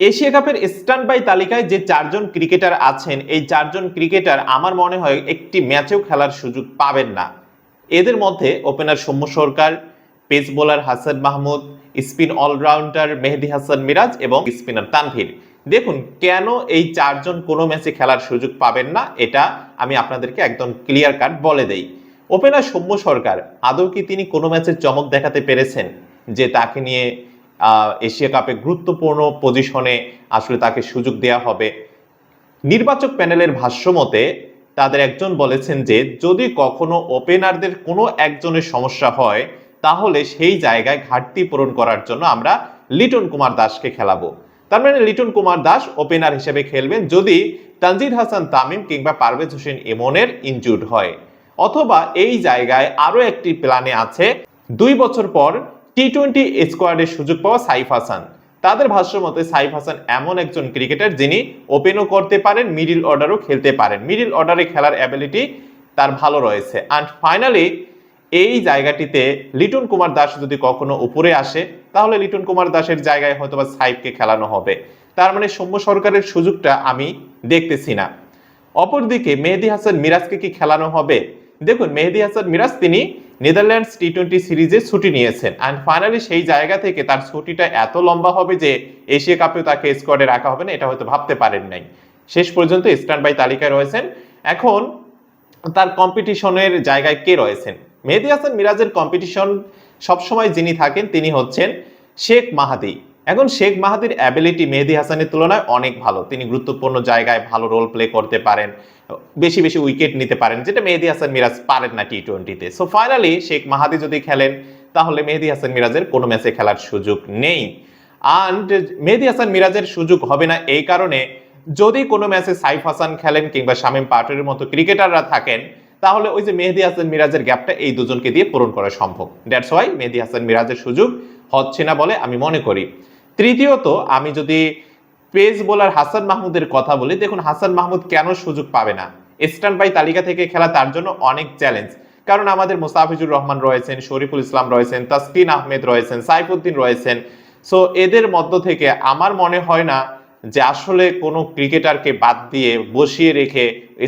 Asia কাপের stand by তালিকায় যে চারজন ক্রিকেটার আছেন, এই চারজন ক্রিকেটার আমার মনে হয় একটি ম্যাচেও খেলার সুযোগ পাবেন না। এদের মধ্যে opener Soumya Sarkar pace bowler Hasan Mahmud spin allrounder Mehedi Hasan Miraz এবং স্পিনার তানভীর। দেখুন, কেন এই চারজন কোনো ম্যাচে খেলার সুযোগ পাবেন না, এটা আমি আপনাদেরকে একদম ক্লিয়ার কাট বলে দেই। ওপেনার সৌম্য সরকার, আদৌ কি তিনি কোনো ম্যাচের চমক দেখাতে পেরেছেন? যে তাকে নিয়ে এশিয়া কাপে গুরুত্বপূর্ণ পজিশনে আসলে তাকে সুযোগ দেওয়া হবে। নির্বাচক প্যানেলের ভাষ্য মতে, তাদের একজন বলেছেন যে, যদি কখনো ওপেনারদের কোনো একজনের সমস্যা হয়, তাহলে সেই জায়গায় ঘাটতি পূরণ করার জন্য আমরা লিটন কুমার দাসকে খেলাবো। তার মানে লিটন কুমার দাস ওপেনার হিসেবে খেলবেন যদি তানজিদ হাসান তামিম কিংবা পারভেজ হোসেন ইমনের ইনজুর্ড হয়। অথবা এই জায়গায় আরও একটি প্ল্যানে আছে, দুই বছর পর টি টোয়েন্টি স্কোয়াডের সুযোগ পাওয়া সাইফ হাসান। তাদের ভাষ্য মতে, সাইফ হাসান এমন একজন ক্রিকেটার যিনি ওপেনও করতে পারেন মিডিল অর্ডারও খেলতে পারেন। মিডিল অর্ডারে খেলার অ্যাবিলিটি তার ভালো রয়েছে। অ্যান্ড ফাইনালি এই জায়গাটিতে লিটন কুমার দাস যদি কখনো উপরে আসে, তাহলে লিটন কুমার দাসের জায়গায় হয়তোবা সাইফকে খেলানো হবে। তার মানে সৌম্য সরকারের সুযোগটা আমি দেখতেছি না। অপরদিকে মেহেদি হাসান মিরাজকে কি খেলানো হবে? দেখুন, মেহেদি হাসান মিরাজ তিনি নেদারল্যান্ডস টি টোয়েন্টি সিরিজে ছুটি নিয়েছেন। অ্যান্ড ফাইনালি সেই জায়গা থেকে তার ছুটিটা এত লম্বা হবে যে এশিয়া কাপেও তাকে স্কোয়াডে রাখা হবে না, এটা হয়তো ভাবতে পারেন নাই। শেষ পর্যন্ত স্ট্যান্ড বাই তালিকায় রয়েছেন। এখন তার কম্পিটিশনের জায়গায় কে রয়েছেন? মেহেদি হাসান মিরাজের কম্পিটিশন সবসময় যিনি থাকেন তিনি হচ্ছেন শেখ মাহাদি। এখন শেখ মাহাদির অ্যাবিলিটি মেহেদি হাসানের তুলনায় অনেক ভালো। তিনি গুরুত্বপূর্ণ জায়গায় ভালো রোল প্লে করতে পারেন, বেশি বেশি উইকেট নিতে পারেন, যেটা মেহেদি হাসান মিরাজ পারেন না টি টোয়েন্টিতে সো ফাইনালি শেখ মাহাদি যদি খেলেন, তাহলে মেহেদি হাসান মিরাজের কোনো ম্যাচে খেলার সুযোগ নেই। অ্যান্ড মেহেদি হাসান মিরাজের সুযোগ হবে না এই কারণে, যদি কোনো ম্যাচে সাইফ হাসান খেলেন কিংবা শামীম পাটোয়ারির মতো ক্রিকেটাররা থাকেন, তাহলে ওই যে মেহেদি হাসান মিরাজের গ্যাপটা এই দুজনকে দিয়ে পূরণ করা সম্ভব। দ্যাটস ওয়াই মেহেদি হাসান মিরাজের সুযোগ হচ্ছে না বলে আমি মনে করি। তৃতীয়ত, আমি যদি পেস বোলার হাসান মাহমুদের কথা বলি, দেখুন হাসান মাহমুদ কেন সুযোগ পাবে না? স্ট্যান্ড বাই তালিকা থেকে খেলা তার জন্য অনেক চ্যালেঞ্জ কারণ আমাদের মুস্তাফিজুর রহমান রয়েছেন, শরীফুল ইসলাম রয়েছেন, তাসকিন আহমেদ রয়েছেন, সাইফুদ্দিন রয়েছেন। সো এদের মধ্য থেকে আমার মনে হয় না যে আসলে কোনো ক্রিকেটারকে বাদ দিয়ে বসিয়ে রেখে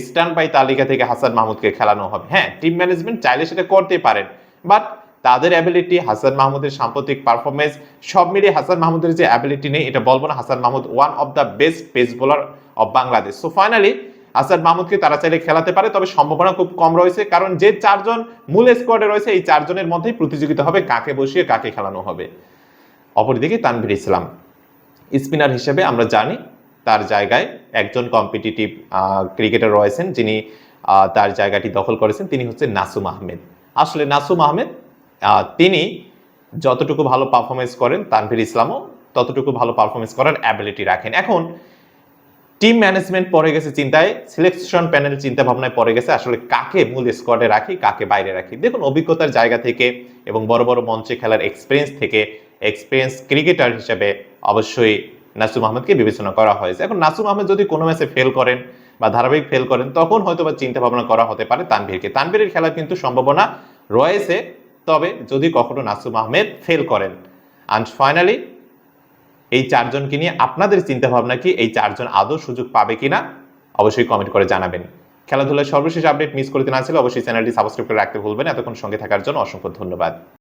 স্ট্যান্ড বাই তালিকা থেকে হাসান মাহমুদকে খেলানো হবে। হ্যাঁ টিম ম্যানেজমেন্ট চাইলে সেটা করতে পারেন। বাট তাদের অ্যাবিলিটি হাসান মাহমুদের সাম্প্রতিক পারফরমেন্স সব মিলিয়ে হাসান মাহমুদের যে অ্যাবিলিটি নেই এটা বলব না। Hasan Mahmud one of the best pace bowler of Bangladesh so finally Hasan মাহমুদকে তারা চাইলে খেলাতে পারে তবে সম্ভাবনা খুব কম রয়েছে কারণ যে চারজন মূল স্কোয়াডে রয়েছে এই চারজনের মধ্যেই প্রতিযোগিতা হবে কাকে বসিয়ে কাকে খেলানো হবে। অপরদিকে তানভীর ইসলাম স্পিনার হিসেবে আমরা জানি তার জায়গায় একজন কম্পিটিটিভ ক্রিকেটার রয়েছেন যিনি তার জায়গাটি দখল করেছেন তিনি হচ্ছে নাসুম আহমেদ। আসলে নাসুম আহমেদ আহ, তিনি যতটুকু ভালো পারফরমেন্স করেন, তানভীর ইসলামও ততটুকু ভালো পারফরমেন্স করার অ্যাবিলিটি রাখেন। এখন টিম ম্যানেজমেন্ট পড়ে গেছে চিন্তায় সিলেকশন প্যানেল চিন্তা ভাবনায় পড়ে গেছে, আসলে কাকে মূল স্কোয়াডে রাখি, কাকে বাইরে রাখি। দেখুন, অভিজ্ঞতার জায়গা থেকে এবং বড় বড় মঞ্চে খেলার এক্সপিরিয়েন্স থেকে এক্সপিরিয়েন্স ক্রিকেটার হিসেবে অবশ্যই নাসুম আহমেদকে বিবেচনা করা হয়েছে। এখন, নাসুম আহমেদ যদি কোনো ম্যাচে ফেল করেন বা ধারাবাহিক ফেল করেন, তখন হয়তো বা চিন্তা ভাবনা করা হতে পারে তানভীরকে। তানভীরের খেলার কিন্তু সম্ভাবনা রয়েছে। তবে যদি কখনো নাসুম আহমেদ ফেল করেন। অ্যান্ড ফাইনালি এই চারজনকে নিয়ে আপনাদের চিন্তা ভাবনা কি? এই চারজন আদৌ সুযোগ পাবে কি না অবশ্যই কমেন্ট করে জানাবেন। খেলাধুলার সর্বশেষ আপডেট মিস করতে না ছিল অবশ্যই চ্যানেলটি সাবস্ক্রাইব করে রাখতে ভুলবেন এতক্ষণ সঙ্গে থাকার জন্য অসংখ্য ধন্যবাদ।